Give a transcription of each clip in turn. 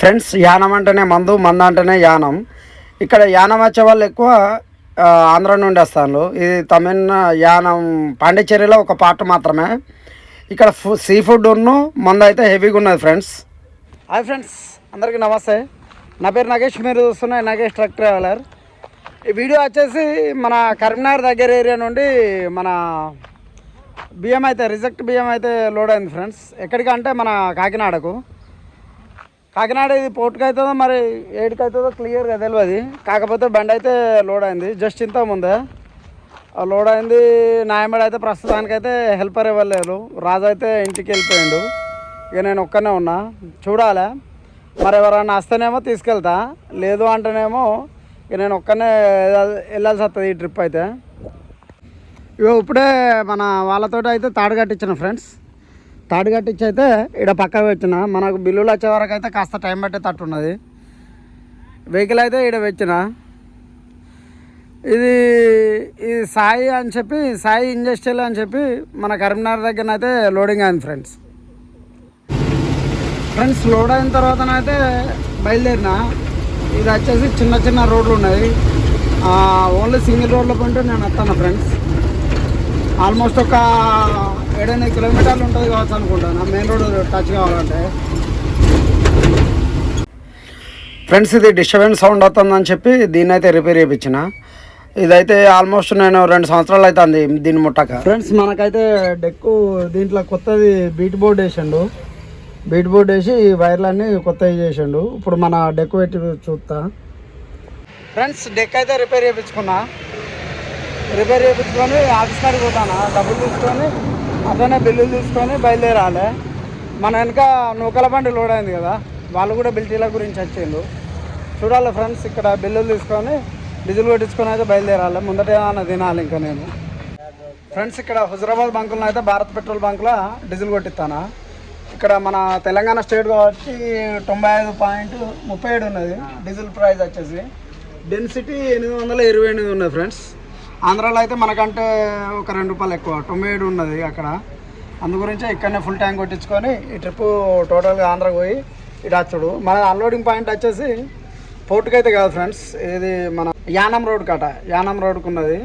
Friends Yanam అంటేనే మందు మంద అంటేనే యానం. ఇక్కడ యానం వచ్చే వాళ్ళు ఎక్కువ ఆంధ్ర నుండి వస్తారు ఇది తమిళ యానం పాండిచ్చేరిలో ఒక పార్ట్ మాత్రమే. ఇక్కడ సీ ఫుడ్ ఉన్ను మందు అయితే హెవీగా ఉన్నది ఫ్రెండ్స్. హాయ్ ఫ్రెండ్స్ అందరికీ నమస్తే. నా పేరు నగేష్ మీరు చూస్తున్న నగేష్ ట్రక్ ట్రావెలర్. ఈ వీడియో వచ్చేసి మన కరీంనగర్ దగ్గర ఏరియా నుండి మన బియ్యం అయితే రిజెక్ట్ బియ్యం అయితే లోడ్ అయింది ఫ్రెండ్స్. ఎక్కడికి అంటే మన కాకినాడకు. కాకినాడ ఇది పోర్టుకి అవుతుందో మరి ఏడికి అవుతుందో క్లియర్గా తెలియదు కాకపోతే బండి అయితే లోడ్ అయింది. జస్ట్ ఇంత ముందే లోడ్ అయింది. నాయమడి అయితే ప్రస్తుతానికైతే హెల్పర్ ఇవ్వలేదు రాజు అయితే ఇంటికి వెళ్ళిపోయిండు. ఇక నేను ఒక్కనే ఉన్నా. చూడాలి? మరి ఎవరైనా వస్తేనేమో తీసుకెళ్తా. లేదు అంటేనేమో ఇక నేను ఒక్కనే వెళ్ళాల్సి వస్తుంది ఈ ట్రిప్ అయితే. ఇగో ఇప్పుడే మన వాళ్ళతో అయితే తాడు కట్టించిన ఫ్రెండ్స్. తాడు కట్టించి అయితే ఇక్కడ పక్కకు పెట్టిన. మనకు బిల్లులు వచ్చే వరకు అయితే కాస్త టైం పట్టే తట్టు ఉన్నది. వెహికల్ అయితే ఇక్కడ పెట్టిన. ఇది ఇది సాయి అని చెప్పి సాయి ఇండస్ట్రియల్ అని చెప్పి మన కరీంనగర్ దగ్గర అయితే లోడింగ్ అయింది ఫ్రెండ్స్. ఫ్రెండ్స్ లోడ్ అయిన తర్వాతనైతే బయలుదేరిన. ఇది వచ్చేసి చిన్న చిన్న రోడ్లు ఉన్నాయి. ఓన్లీ సింగిల్ రోడ్ల పంటే నేను వస్తాను ఫ్రెండ్స్. ఆల్మోస్ట్ ఒక ఏడెనిమిది కిలోమీటర్లు ఉంటుంది కావచ్చు అనుకుంటాను మెయిన్ రోడ్ టచ్ కావాలంటే. ఫ్రెండ్స్ ఇది డిస్టర్బెన్స్ సౌండ్ అవుతుందని చెప్పి దీన్ని అయితే రిపేర్ చేయించిన ఇదైతే ఆల్మోస్ట్ నేను రెండు సంవత్సరాలు అవుతుంది దీన్ని ముట్టక. ఫ్రెండ్స్ మనకైతే డెక్ దీంట్లో కొత్తది బీట్ బోర్డ్ వేసిండు. బీట్ బోర్డ్ వేసి వైర్లన్నీ కొత్తవి చేసిండు. ఇప్పుడు మన డెక్ పెట్టి చూస్తా. ఫ్రెండ్స్ డెక్ అయితే రిపేర్ చేయించుకున్నా రిపేర్ చేయించుకొని ఆఫీస్ కాడికి పోతాను? డబ్బులు తీసుకొని అతనే బిల్లులు తీసుకొని బయలుదేరాలి. మన వెనక నూకల బండి లోడ్ అయింది కదా వాళ్ళు కూడా బిల్టీల గురించి వచ్చిండు చూడాలి ఫ్రెండ్స్ ఇక్కడ బిల్లులు తీసుకొని డీజిల్ కొట్టించుకొని అయితే బయలుదేరాలి. ముందట ఏమైనా తినాలి ఇంకా నేను. ఫ్రెండ్స్ ఇక్కడ హుజరాబాద్ బంకులో అయితే భారత్ పెట్రోల్ బంకులో డీజిల్ కొట్టిస్తాను? ఇక్కడ మన తెలంగాణ స్టేట్ కాబట్టి తొంభై ఐదు పాయింట్ ముప్పై ఏడు ఉన్నది. డీజిల్ ప్రైస్ వచ్చేసి. డెన్సిటీ ఎనిమిది వందల ఇరవై ఎనిమిది ఉన్నది ఫ్రెండ్స్. ఆంధ్రాలో అయితే మనకంటే ఒక రెండు రూపాయలు ఎక్కువ. తొంభై ఉన్నది అక్కడ. అందు గురించి ఇక్కడనే ఫుల్ ట్యాంక్ కొట్టించుకొని ఈ ట్రిప్ టోటల్గా ఆంధ్రాకి పోయి ఇటు వచ్చుడు. మన అన్లోడింగ్ పాయింట్ వచ్చేసి పోర్టుకి అయితే కాదు ఫ్రెండ్స్ ఇది మన యానం రోడ్ కట యానం రోడ్కు ఉన్నది.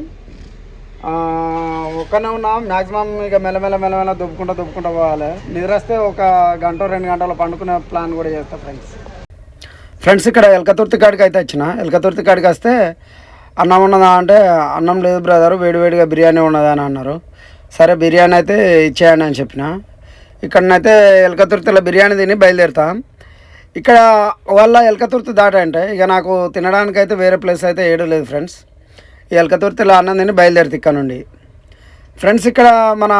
ఒక్కనే ఉన్నాం. మ్యాక్సిమం ఇక మెల్లమెల్ల మెల్లమెల్ల దుబ్బుకుంటా దుబ్బుకుంటా పోవాలి. నిద్ర వస్తే ఒక గంట రెండు గంటలు పండుకునే ప్లాన్ కూడా చేస్తా ఫ్రెండ్స్ ఫ్రెండ్స్ ఇక్కడ ఎలకతుర్తి కాడికి అయితే వచ్చిన. ఎలకతుర్తి కాడికి వస్తే అన్నం ఉన్నదా అంటే అన్నం లేదు బ్రదర్ వేడివేడిగా బిర్యానీ ఉన్నదా అని అన్నారు. సరే బిర్యానీ అయితే ఇచ్చేయండి అని చెప్పిన. ఇక్కడనైతే ఎలకతుర్తిలో బిర్యానీ తిని బయలుదేరుతా. ఇక్కడ వాళ్ళ ఎలకతుర్తి దాట అంటే ఇక నాకు తినడానికి అయితే వేరే ప్లేస్ అయితే ఏడు లేదు ఫ్రెండ్స్. ఈ ఎలకతుర్తిలో అన్నం తిని బయలుదేరుతా ఇక్కడ నుండి. ఫ్రెండ్స్ ఇక్కడ మన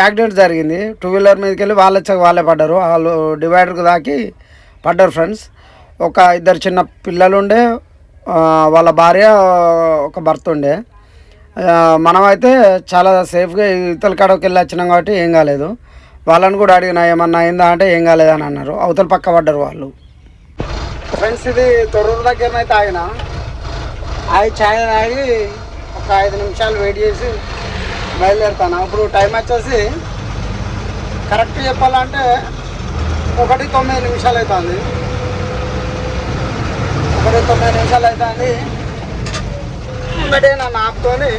యాక్సిడెంట్ జరిగింది. టూ వీలర్ మీదకి వెళ్ళి వాళ్ళ వచ్చాక వాళ్ళే పడ్డారు. వాళ్ళు డివైడర్కి దాకి పడ్డారు ఫ్రెండ్స్. ఒక ఇద్దరు చిన్న పిల్లలు ఉండే వాళ్ళ భార్య ఒక భర్త ఉండే. మనమైతే చాలా సేఫ్గా ఇవతల కాడకి వెళ్ళి వచ్చినాం కాబట్టి ఏం కాలేదు. వాళ్ళని కూడా అడిగిన ఏమన్నా అయిందా అంటే ఏం కాలేదని అన్నారు. అవతల పక్క పడ్డారు వాళ్ళు. ఫ్రెండ్స్ ఇది తొర్రూరు దగ్గర అయితే ఆగిన. ఆగి ఛాయ్ తాగి ఒక ఐదు నిమిషాలు వెయిట్ చేసి బయలుదేరుతాను. ఇప్పుడు టైం వచ్చేసి కరెక్ట్ చెప్పాలంటే ఒకటి తొమ్మిది నిమిషాలు అవుతుంది. మరి తొమ్మిది నిమిషాలు అవుతుంది ఒకటే నన్ను ఆపుకొని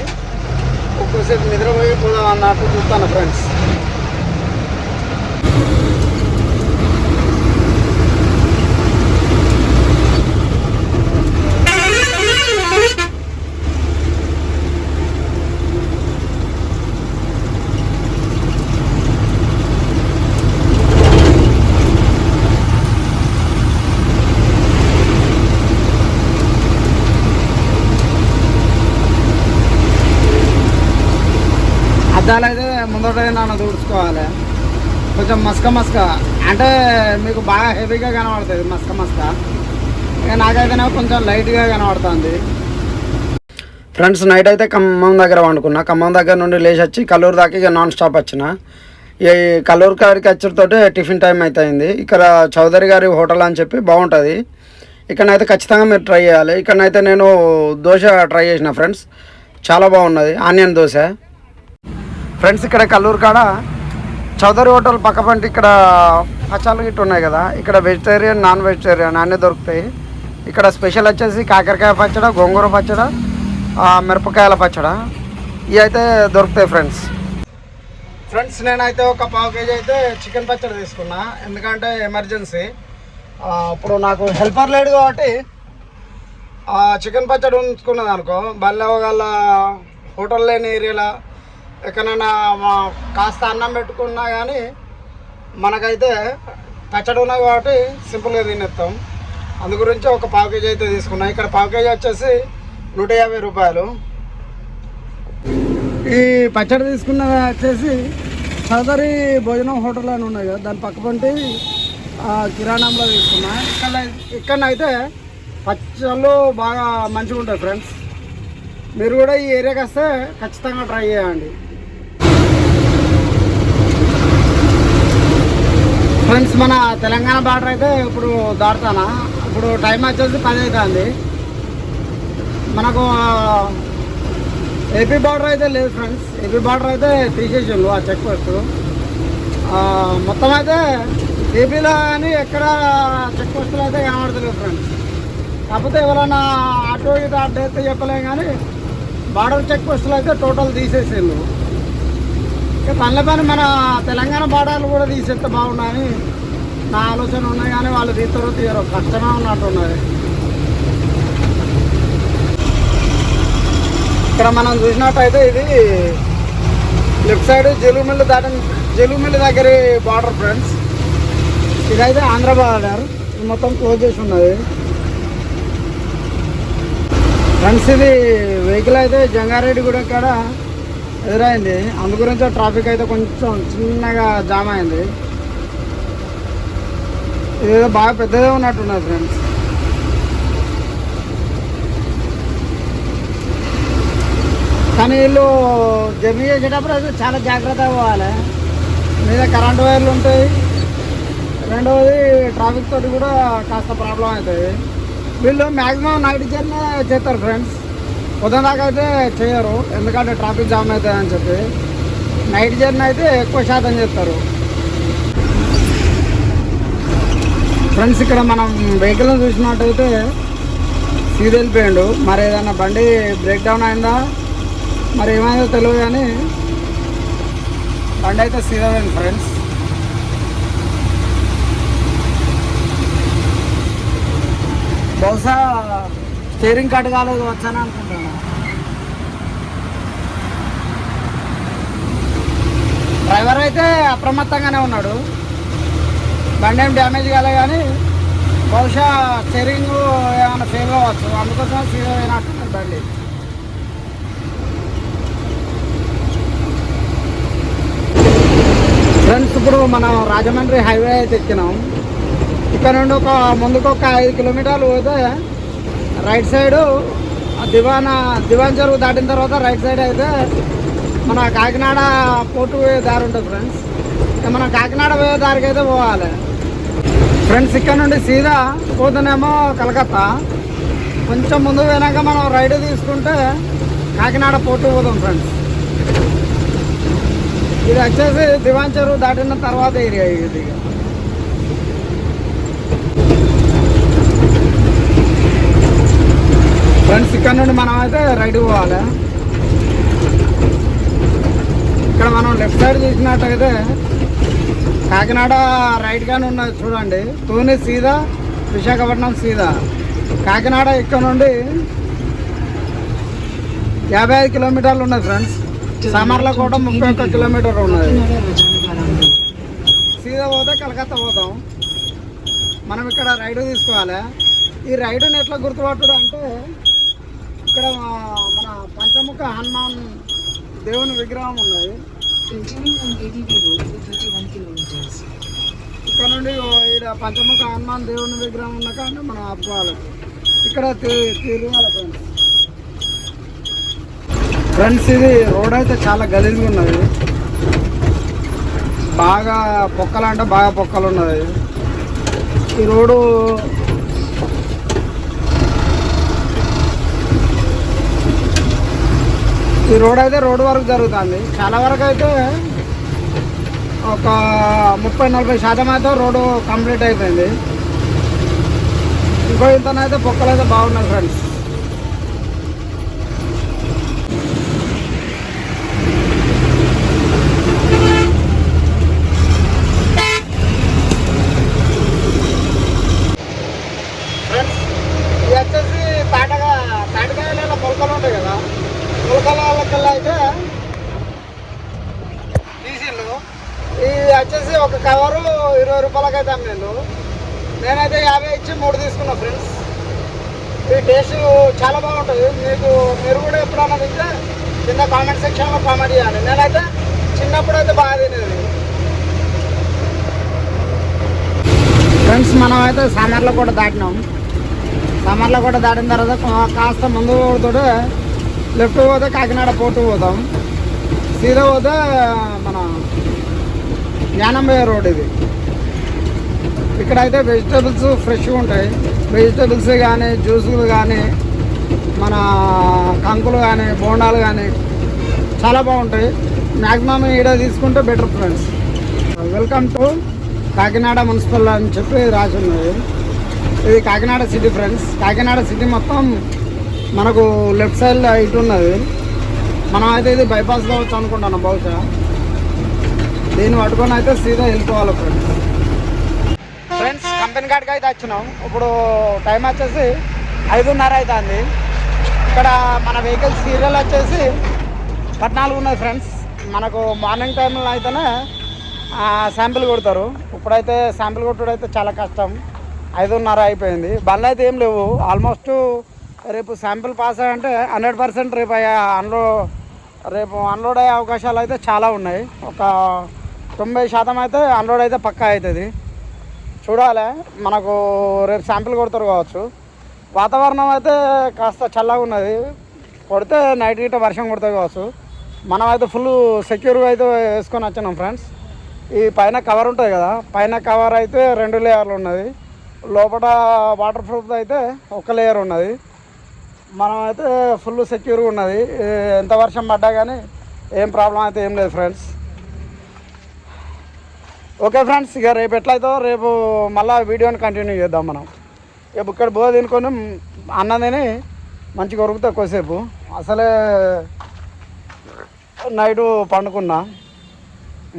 ఒక్కసేపు నిద్రపోయి పోదాం అన్నట్టు చూస్తాను ఫ్రెండ్స్ అద్దాలు అయితే ముందట నాన్న తుడుచుకోవాలి కొంచెం మస్క మస్క. అంటే మీకు బాగా హెవీగా కనబడుతుంది మస్క మస్క. ఇక నాకైతేనే కొంచెం లైట్గా కనబడుతుంది. ఫ్రెండ్స్ నైట్ అయితే ఖమ్మం దగ్గర వండుకున్నా. ఖమ్మం దగ్గర నుండి లేచి వచ్చి కల్లూరు దాకా ఇక నాన్ స్టాప్ వచ్చిన. ఈ కల్లూరు కాడికి వచ్చేతోటే టిఫిన్ టైం అవుతుంది ఇక్కడ చౌదరి గారి హోటల్ అని చెప్పి బాగుంటుంది. ఇక్కడనైతే ఖచ్చితంగా మీరు ట్రై చేయాలి. ఇక్కడనైతే నేను దోశ ట్రై చేసిన ఫ్రెండ్స్. చాలా బాగున్నది. ఆనియన్ దోశ. ఫ్రెండ్స్ ఇక్కడ కల్లూరు కాడ చౌదరి హోటల్ పక్క పంట ఇక్కడ పచ్చాలు గిట్ట ఉన్నాయి కదా. ఇక్కడ వెజిటేరియన్ నాన్ వెజిటేరియన్ అన్నీ దొరుకుతాయి. ఇక్కడ స్పెషల్ వచ్చేసి కాకరకాయ పచ్చడ గోంగూర పచ్చడ మిరపకాయల పచ్చడ. ఇవి అయితే దొరుకుతాయి ఫ్రెండ్స్. ఫ్రెండ్స్ నేనైతే ఒక పావు కేజీ అయితే చికెన్ పచ్చడి తీసుకున్నా. ఎందుకంటే ఎమర్జెన్సీ. ఇప్పుడు నాకు హెల్పర్ లేడు కాబట్టి చికెన్ పచ్చడి ఉంచుకున్నది అనుకో బల్లెవగల హోటల్ లేని ఏరియాలో ఎక్కడైనా కాస్త అన్నం పెట్టుకున్నా కానీ మనకైతే పచ్చడి ఉన్నది కాబట్టి సింపుల్గా తినేస్తాం అందు గురించి ఒక పావు కేజీ అయితే తీసుకున్నాం. ఇక్కడ పావు కేజీ వచ్చేసి నూట యాభై రూపాయలు. ఈ పచ్చడి తీసుకున్నది వచ్చేసి సదరి భోజనం హోటల్ అని ఉన్నాయి కదా దాని పక్క పంటి కిరాణంలో తీసుకున్నా. ఇక్కడ ఇక్కడనైతే పచ్చళ్ళు బాగా మంచిగా ఉంటాయి ఫ్రెండ్స్. మీరు కూడా ఈ ఏరియాకి వస్తే ఖచ్చితంగా ట్రై చేయండి. ఫ్రెండ్స్ మన తెలంగాణ బార్డర్ అయితే ఇప్పుడు దాటుతానా? ఇప్పుడు టైం వచ్చేసి పది అవుతుంది మనకు ఏపీ బార్డర్ అయితే లేదు ఫ్రెండ్స్ ఏపీ బార్డర్ అయితే తీసేసిండు ఆ చెక్ పోస్ట్ మొత్తం అయితే ఏపీలో కానీ ఎక్కడ చెక్ పోస్టులు అయితే కనబడతలేదు ఫ్రెండ్స్ కాకపోతే ఎవరైనా ఆటో ఇది అడ్డ అయితే చెప్పలేం కానీ బార్డర్ చెక్ పోస్టులు అయితే టోటల్ తీసేసిండు పనుల పని మన తెలంగాణ బాడర్లు కూడా తీసేస్తే బాగున్నాయని నా ఆలోచన ఉన్నాయి కానీ వాళ్ళు తీస్తారో తీయరో కష్టమే ఉన్నట్టున్నది. ఇక్కడ మనం చూసినట్టయితే ఇది లెఫ్ట్ సైడ్ జలుమిల్లు దాటిన జలుమిల్లు దగ్గర బార్డర్ ఫ్రెండ్స్. ఇదైతే ఆంధ్ర బార్డర్. మొత్తం క్లోజ్ చేసి ఉన్నది. ఫ్రెండ్స్ ఇది వెహికల్ అయితే జంగారెడ్డి కూడా ఇక్కడ ఎదురైంది. అందు గురించి ట్రాఫిక్ అయితే కొంచెం చిన్నగా జామ్ అయింది. ఇదేదో బాగా పెద్దదే ఉన్నట్టున్నది ఫ్రెండ్స్. కానీ వీళ్ళు జర్నీ చేసేటప్పుడు అయితే చాలా జాగ్రత్తగా పోవాలి. మీద కరెంట్ వైర్లు ఉంటాయి. రెండవది ట్రాఫిక్ తోటి కూడా కాస్త ప్రాబ్లం అవుతుంది వీళ్ళు మ్యాక్సిమం నైట్ జర్నీ చేస్తారు ఫ్రెండ్స్. ఉదయం దాకా అయితే చేయరు. ఎందుకంటే ట్రాఫిక్ జామ్ అవుతుంది అని చెప్పి. నైట్ జర్నీ అయితే ఎక్కువ శాతం చేస్తారు. ఫ్రెండ్స్ ఇక్కడ మనం వెహికల్ చూసినట్టయితే సీది వెళ్ళిపోయాడు మరి ఏదైనా బండి బ్రేక్ డౌన్ అయిందా? మరి ఏమైందో తెలియదు కానీ బండి అయితే సీదా పోయింది ఫ్రెండ్స్. బహుశా స్టీరింగ్ కట్ కాలేదు వచ్చాను అనుకుంటున్నాను డ్రైవర్ అయితే అప్రమత్తంగానే ఉన్నాడు. బండి ఏం డ్యామేజ్ కాలే కానీ బహుశా స్టెరింగ్ ఏమైనా ఫెయిల్ అవ్వచ్చు అందుకోసం సీదా అయినట్టు బండి. ఫ్రెండ్స్ ఇప్పుడు మనం రాజమండ్రి హైవే అయితే ఎక్కినాం. ఇక్కడ నుండి ఒక ముందుకు ఒక ఐదు కిలోమీటర్లు పోతే రైట్ సైడు దివాన దివాన్ చెరువు దాటిన తర్వాత రైట్ సైడ్ అయితే మన కాకినాడ పోర్టు పోయే దారి ఉంటుంది ఫ్రెండ్స్. ఇక మనం కాకినాడ పోయే దారికి అయితే పోవాలి. ఫ్రెండ్స్ ఇక్కడ నుండి సీదా పోతేనేమో కలకత్తా. కొంచెం ముందు పోయినాక మనం రైడ్ తీసుకుంటే కాకినాడ పోర్టు పోదాం ఫ్రెండ్స్. ఇది వచ్చేసి దివాన్ చెరువు దాటిన తర్వాత ఏరియా ఇది. ఫ్రెండ్స్ ఇక్కడ నుండి మనం అయితే రైడ్ పోవాలి. ఇక్కడ మనం లెఫ్ట్ సైడ్ చూసినట్టయితే కాకినాడ రైట్ గానే ఉన్నది చూడండి. తూని సీదా విశాఖపట్నం సీదా. కాకినాడ ఇక్కడ నుండి యాభై ఐదు కిలోమీటర్లు ఉన్నది ఫ్రెండ్స్ సామర్లకోట ముప్పై ఒక్క కిలోమీటర్ ఉన్నది. సీదా పోతే కలకత్తా పోతాం. మనం ఇక్కడ రైడ్ తీసుకోవాలి. ఈ రైడుని ఎట్లా గుర్తుపట్టడం అంటే ఇక్కడ మన పంచముఖ హనుమాన్ దేవుని విగ్రహం ఉన్నది. Continuing on ADB Road for 31 kilometers. ఇక్కడ నుండి ఇక్కడ పంచముఖ హనుమాన్ దేవుని విగ్రహం ఉన్న కానీ మనం ఆపుకోవాలి. ఇక్కడ తిరుమల ఫ్రెండ్స్. ఫ్రెండ్స్ ఇది రోడ్ అయితే చాలా గలీజ్గా ఉన్నది. బాగా పొక్కలు అంటే బాగా పొక్కలు ఉన్నది. ఈ రోడ్డు ఈ రోడ్ అయితే రోడ్ వరకు జరుగుతుంది. చాలా వరకు అయితే ఒక ముప్పై నలభై శాతం అయితే రోడ్డు కంప్లీట్ అయిపోయింది. ఇంకో ఇంతనైతే పొక్కలు అయితే బాగున్నాయి ఫ్రెండ్స్ ఫ్రెండ్స్ ఇది వచ్చేసి తాటగా తాటకాయలలో మొలకలు ఉంటాయి కదా మొలకలకెళ్ళి అయితే తీసిండు ఇది వచ్చేసి ఒక కవరు ఇరవై రూపాయలకి అయితే అమ్మిండు నేనైతే యాభై ఇచ్చి మూడు తీసుకున్నా ఫ్రెండ్స్ ఈ టేస్ట్ చాలా బాగుంటుంది మీకు మీరు కూడా ఎప్పుడన్నా తింటే కింద కామెంట్ చేయాలి నేనైతే చిన్నప్పుడు అయితే బాగా తినేది. ఫ్రెండ్స్ మనం అయితే సమ్మర్లో కూడా దాటినాం. సమ్మర్లో కూడా దాటిన తర్వాత కాస్త ముందు పోతే లెఫ్ట్ పోతే కాకినాడ పోర్టు పోతాం. సీదా పోతే మన జ్ఞానంబయ్య రోడ్ ఇది. ఇక్కడైతే వెజిటేబుల్స్ ఫ్రెష్గా ఉంటాయి. వెజిటేబుల్స్ కానీ జ్యూసులు కానీ మన కంకులు కానీ బోండాలు కానీ చాలా బాగుంటాయి. మ్యాక్సిమం ఈడ తీసుకుంటే better friends welcome to Kakinada municipal అని చెప్పి రాసి ఉన్నది. ఇది Kakinada city friends Kakinada city మొత్తం మనకు లెఫ్ట్ సైడ్ ఇటు ఉన్నది. మనం అయితే ఇది బైపాస్ కావచ్చు అనుకుంటున్నాం బహుశా. దీన్ని పట్టుకొని అయితే సీదా వెళ్ళిపోవాలి ఫ్రెండ్స్ ఫ్రెండ్స్ కంపెనీ కాడికి అయితే వచ్చినాం. ఇప్పుడు టైం వచ్చేసి ఐదున్నర అవుతుంది. ఇక్కడ మన వెహికల్ సీరియల్ వచ్చేసి పద్నాలుగు ఉన్నది ఫ్రెండ్స్ మనకు మార్నింగ్ టైంలో అయితేనే శాంపిల్ కొడతారు. ఇప్పుడైతే శాంపిల్ కొట్టడం అయితే చాలా కష్టం. ఐదున్నర అయిపోయింది. బండ్లు అయితే ఏం లేవు. ఆల్మోస్ట్ రేపు శాంపిల్ పాస్ అయ్యంటే హండ్రెడ్ పర్సెంట్ రేపు అన్లో రేపు అన్లోడ్ అయ్యే అవకాశాలు అయితే చాలా ఉన్నాయి. ఒక తొంభై శాతం అయితే అన్లోడ్ అయితే పక్కా అవుతుంది చూడాలి. మనకు రేపు శాంపిల్ కొడతారు కావచ్చు. వాతావరణం అయితే కాస్త చల్లగా ఉన్నది. కొడితే నైట్ గిట్ట వర్షం కొడుతుంది కావచ్చు. మనం అయితే ఫుల్ సెక్యూర్గా అయితే వేసుకొని వచ్చినాం ఫ్రెండ్స్ ఈ పైన కవర్ ఉంటుంది కదా పైన కవర్ అయితే రెండు లేయర్లు ఉన్నది. లోపల వాటర్ ప్రూఫ్ అయితే ఒక లేయర్ ఉన్నది. మనం అయితే ఫుల్ సెక్యూర్గా ఉన్నది. ఎంత వర్షం పడ్డా కానీ ఏం ప్రాబ్లం అయితే ఏం లేదు ఫ్రెండ్స్ ఓకే ఫ్రెండ్స్ ఇక రేపు ఎట్లయితే రేపు మళ్ళీ వీడియోని కంటిన్యూ చేద్దాం మనం. రేపు ఇక్కడ బో తినుకొని అన్నం తిని మంచిగా ఉరుకుతా కొద్దిసేపు. అసలే నైటు పండుకున్నా.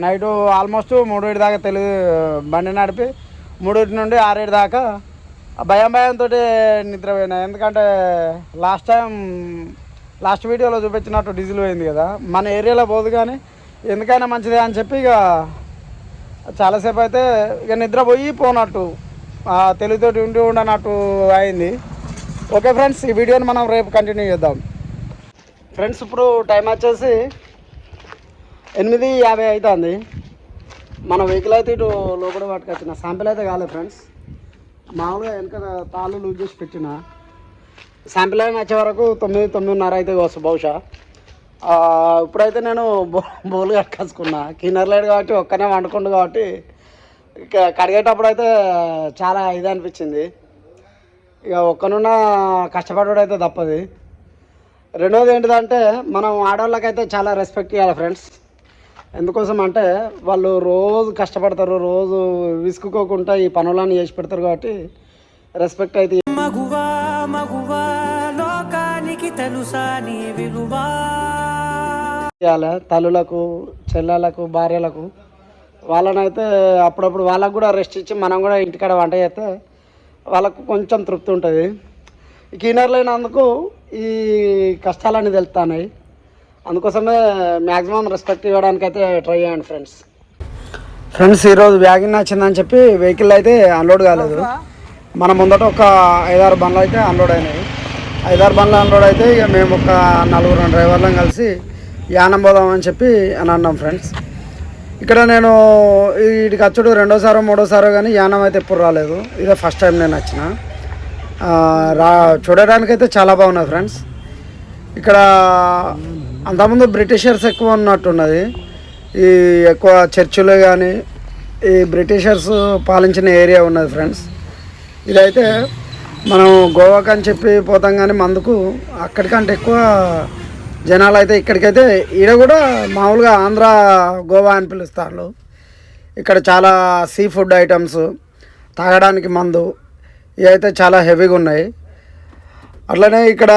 నైటు ఆల్మోస్ట్ మూడేడు దాకా తెలుగు బండి నడిపి మూడేటి నుండి ఆరేడు దాకా భయం భయంతో నిద్రపోయినా. ఎందుకంటే లాస్ట్ టైం లాస్ట్ వీడియోలో చూపించినట్టు డీజిల్ పోయింది కదా. మన ఏరియాలో పోదు కానీ ఎందుకైనా మంచిదే అని చెప్పి ఇక చాలాసేపు అయితే ఇక నిద్రపోయి పోనట్టు ఆ తెలుగుతోటి ఉండి ఉండనట్టు అయింది. ఓకే ఫ్రెండ్స్ ఈ వీడియోని మనం రేపు కంటిన్యూ చేద్దాం. ఫ్రెండ్స్ ఇప్పుడు టైం వచ్చేసి ఎనిమిది యాభై అవుతుంది మన వెహికల్ అయితే ఇటు లోపల పట్టుకొచ్చిన. శాంపిల్ అయితే కాలేదు ఫ్రెండ్స్ మామూలుగా వెనక తాళ్ళు లూజ్ చేసి పెట్టిన. శాంపిల్ అయిన వచ్చే వరకు తొమ్మిది తొమ్మిదిన్నర అయితే వస్తుంది బహుశా. ఇప్పుడైతే నేను బో బోలు కట్టుకొచ్చుకున్నా. కిన్నర్ లేడు కాబట్టి ఒక్కనే వండుకుండు కాబట్టి ఇక కడిగేటప్పుడు అయితే చాలా ఇది అనిపించింది. ఇక ఒక్కనున్న కష్టపడడం అయితే తప్పది. రెండోది ఏంటిదంటే మనం ఆడవాళ్ళకైతే చాలా రెస్పెక్ట్ ఇవ్వాలి ఫ్రెండ్స్ ఎందుకోసం అంటే వాళ్ళు రోజు కష్టపడతారు రోజు విసుకుకోకుండా ఈ పనులన్నీ చేసి పెడతారు కాబట్టి రెస్పెక్ట్ అయితే మగువా మగువా లోకానికి తెలుసా నీ విలువా? ఇవ్వాలి తల్లులకు చెల్లెలకు భార్యలకు వాళ్ళనైతే అప్పుడప్పుడు వాళ్ళకు కూడా రెస్ట్ ఇచ్చి మనం కూడా ఇంటికాడ వంట చేస్తే వాళ్ళకు కొంచెం తృప్తి ఉంటుంది. ఈ లేనందుకు ఈ కష్టాలన్నీ తెలుస్తున్నాయి అందుకోసమే మ్యాక్సిమం రెస్పెక్ట్ ఇవ్వడానికి అయితే ట్రై చేయండి ఫ్రెండ్స్ ఫ్రెండ్స్ ఈరోజు వ్యాగిన్ వచ్చిందని చెప్పి వెహికల్ అయితే అన్లోడ్ కాలేదు. మన ముందట ఒక ఐదారు బండ్లు అయితే అన్లోడ్ అయినాయి. ఐదారు బండ్లు అన్లోడ్ అయితే ఇక మేము ఒక నలుగురు డ్రైవర్లను కలిసి యానం పోదామని చెప్పి అని అన్నాం ఫ్రెండ్స్ ఇక్కడ నేను వీటికి వచ్చుడు రెండోసారో మూడోసారో కానీ యానం అయితే ఎప్పుడు రాలేదు. ఇదే ఫస్ట్ టైం నేను వచ్చిన ఆ, రా చూడడానికైతే చాలా బాగున్నది ఫ్రెండ్స్ ఇక్కడ అంతకుముందు బ్రిటిషర్స్ ఎక్కువ ఉన్నట్టున్నది. ఈ ఎక్కువ చర్చిలు కానీ ఈ బ్రిటిషర్స్ పాలించిన ఏరియా ఉన్నది ఫ్రెండ్స్. ఇదైతే మనం గోవాకి అని చెప్పి పోతాం కానీ మందుకు అక్కడికంటే ఎక్కువ జనాలు అయితే ఇక్కడికైతే ఈడ కూడా మామూలుగా ఆంధ్ర గోవా అని పిలుస్తారు ఇక్కడ చాలా సీ ఫుడ్ ఐటమ్స్ తాగడానికి మందు ఇవైతే చాలా హెవీగా ఉన్నాయి అట్లనే ఇక్కడ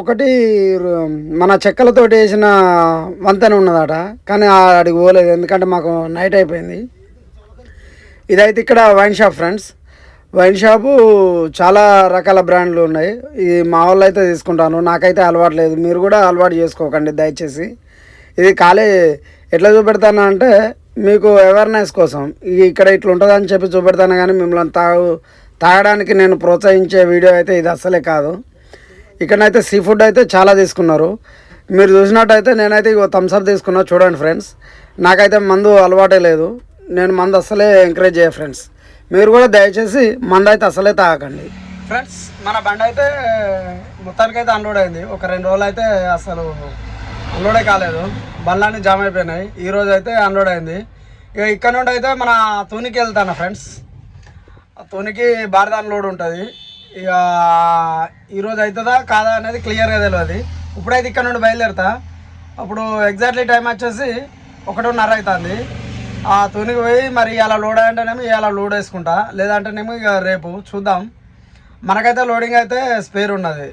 ఒకటి మన చెక్కలతో వేసిన వంతెన ఉన్నదట. కానీ అడిగి పోలేదు. ఎందుకంటే మాకు నైట్ అయిపోయింది. ఇదైతే ఇక్కడ wine shop friends. Wine shop చాలా రకాల బ్రాండ్లు ఉన్నాయి. ఇది మా వాళ్ళు అయితే తీసుకుంటాను. నాకైతే అలవాటు లేదు. మీరు కూడా అలవాటు చేసుకోకండి దయచేసి. ఇది ఖాళీ ఎట్లా చూపెడతాను అంటే మీకు అవేర్నెస్ కోసం. ఇక్కడ ఇట్లా ఉంటుంది అని చెప్పి చూపెడతాను కానీ మిమ్మల్ని తాగు తాగడానికి నేను ప్రోత్సహించే వీడియో అయితే ఇది అస్సలే కాదు. ఇక్కడనైతే సీ ఫుడ్ అయితే చాలా తీసుకున్నారు. మీరు చూసినట్టయితే నేనైతే ఇగో థమ్స్అప్ తీసుకున్నా చూడండి ఫ్రెండ్స్ నాకైతే మందు అలవాటే లేదు. నేను మందు అసలే ఎంకరేజ్ చేయ ఫ్రెండ్స్ మీరు కూడా దయచేసి మందు అయితే అసలే తాగకండి. ఫ్రెండ్స్ మన బండి అయితే మొత్తానికి అయితే అన్లోడ్ అయింది. ఒక రెండు రోజులు అయితే అసలు అన్లోడే కాలేదు. బండ్లన్నీ జామ్ అయిపోయినాయి. ఈ రోజు అయితే అన్లోడ్ అయింది. ఇక ఇక్కడ నుండి అయితే మన తూనికి వెళ్తాను ఫ్రెండ్స్ ఆ తోనికి భారత అన్లోడ్ ఉంటుంది. ఇక ఈరోజు అవుతుందా? కాదా అనేది క్లియర్గా తెలియదు ఇప్పుడైతే ఇక్కడ నుండి బయలుదేరుతా. అప్పుడు ఎగ్జాక్ట్లీ టైం వచ్చేసి ఒకటిన్నర అవుతుంది. ఆ తునికి పోయి మరి ఇలా లోడ్ అంటేనేమో ఇలా లోడ్ వేసుకుంటా. లేదంటేనేమో ఇక రేపు చూద్దాం. మనకైతే లోడింగ్ అయితే స్పేర్ ఉన్నది.